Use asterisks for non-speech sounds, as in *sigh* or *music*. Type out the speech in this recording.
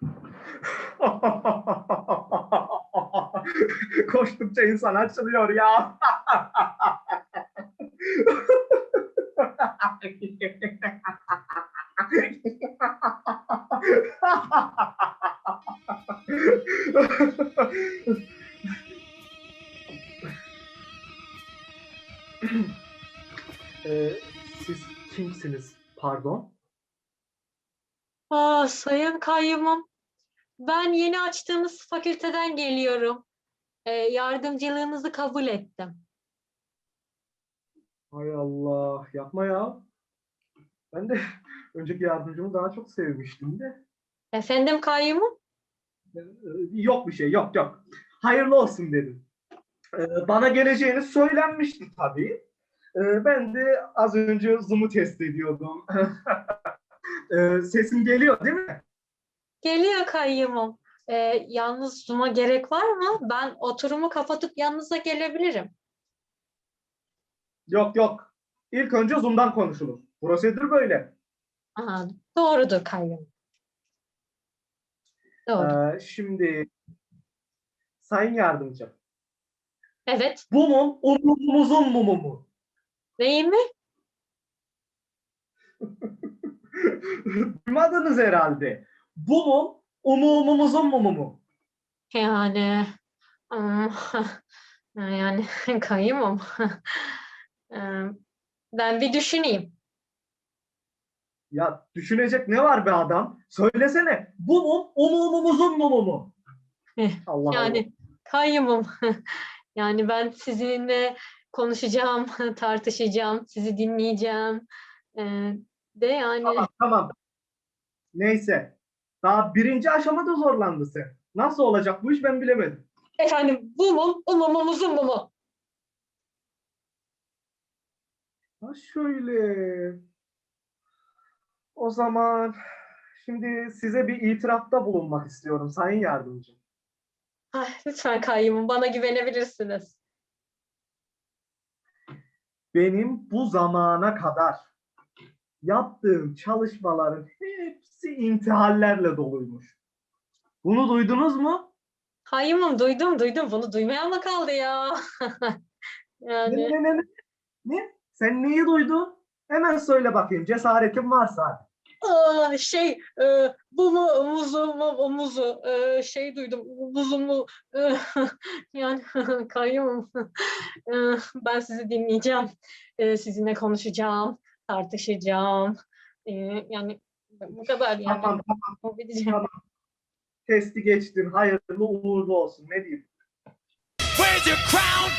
*laughs* Koştukça insan açılıyor ya. Ee, siz kimsiniz? Pardon. Aa, sayın kayyumum, ben yeni açtığımız fakülteden geliyorum. Ee, yardımcılığınızı kabul ettim. Hay Allah, yapma ya. Ben de *laughs* önceki yardımcımı daha çok sevmiştim de. Efendim kayyumum? Ee, Yok bir şey, yok yok. Hayırlı olsun dedim. Ee, Bana geleceğini söylenmişti tabii. Ee, Ben de az önce Zoom'u test ediyordum. *laughs* Ee, Sesim geliyor değil mi? Geliyor kayyumum. Ee, yalnız Zoom'a gerek var mı? Ben oturumu kapatıp yanınıza gelebilirim. Yok yok. İlk önce Zoom'dan konuşulur. Prosedür böyle. Aha, doğrudur kayyum. Doğru. Ee, Şimdi Sayın Yardımcım. Evet. Bu mum umumumuzun mumu mu? Değil mi? *laughs* Duymadınız herhalde. Bu mum umumumuzun mumu mu? Yani ım, yani kayyumum. Ee, Ben bir düşüneyim. Ya düşünecek ne var be adam? Söylesene. Bu mum umumumuzun mumu mu? Eh, Allah Allah. Yani kayyumum. Yani ben sizinle konuşacağım, tartışacağım, sizi dinleyeceğim. Ee, de yani Tamam tamam. Neyse. Daha birinci aşamada zorlandı sen. Nasıl olacak bu iş ben bilemedim. efendim bu mu, umumumuzun mu mu? Ha şöyle. O zaman şimdi size bir itirafta bulunmak istiyorum Sayın Yardımcı. Ay, lütfen kayyumum bana güvenebilirsiniz. Benim bu zamana kadar yaptığım çalışmaların hepsi intihallerle doluymuş. Bunu duydunuz mu? Kayyumum duydum duydum bunu duymayan mı kaldı ya? *laughs* Yani ne, ne, ne? Ne? Sen neyi duydun? Hemen söyle bakayım cesaretin varsa. aa, şey e, bu mu muzu mu omuzu e, şey duydum muzu mu e, *laughs* yani *laughs* kayyumum E, ben sizi dinleyeceğim E, sizinle konuşacağım tartışacağım E, yani bu kadar yani Tamam tamam tamam. Testi geçtin. Hayırlı uğurlu olsun. Ne diyeyim? Where's your crown